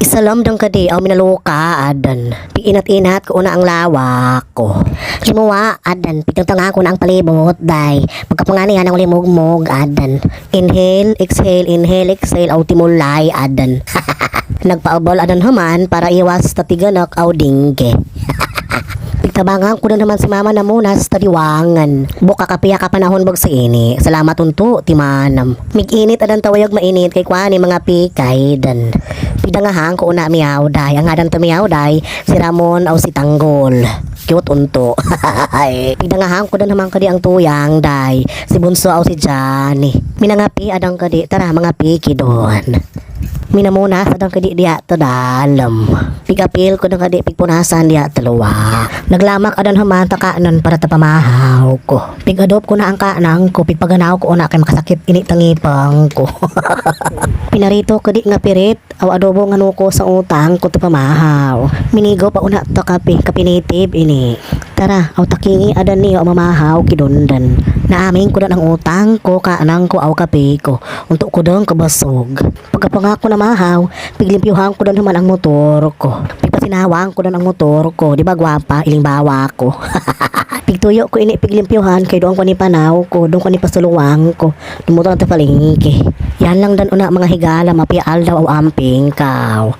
Isalam dang kadi aw minaluka adan. Piinat-inat ko una ang lawak ko. Himuwa adan pitutanga ko na ang palibot day. Pagkapangani yan ang limugmog adan. Inhale, exhale, inhale, exhale aw timulay adan. Nagpaabol adan haman para iwas sa tiganak aw dingge. Pigtabangan ko na naman si mama na muna sa taliwangan. Buka kapiya ka panahon bag sa ini. Salamat unto, timanam. Mig-init adan tawayag mainit kay kwani mga pikay dan. Pidangahan ko una miyaw day. Ang adan tumiyaw day, si Ramon o si Tanggol. Cute unto. Pidangahan ko na naman kadi ang tuyang day. Si Bunso o si Johnny. Minangapi adang kadi. Tara mga piki doon. Minamuna sa dang kadi diya to dalam. Pigapil ko dang kadi pigpunasan diya tuluwa. Naglamak adan haman ta kaanan para ta pamahaw ko. Pigadop ko na ang kaanang ko pigpaganaw ko una kay makasakit ini tangipang ko. Pinarito ko di nga pirit aw adobo nga nuko sa utang ko to pamahaw. Minigo pa una to kapi kapinitib ini. Tara, aw takingi adan ni aw mamahaw kidundan. Naamin ko na ang utang ko kaanang ko aw kape ko. Untuk ko dong kabasog. Pagkapangako na mahaw, piglimpyuhan ko doon naman ang motor ko. Pigpasinawang ko doon ang motor ko. Di ba gwapa, ilimbawa ko. Pigtuyo ko ini piglimpyuhan kay doon ko ni panaw ko, doon ko ni pasuluwang ko. Dumuto na ta palengke. Yan lang dan una mga higala, mapial daw aw amping kaw.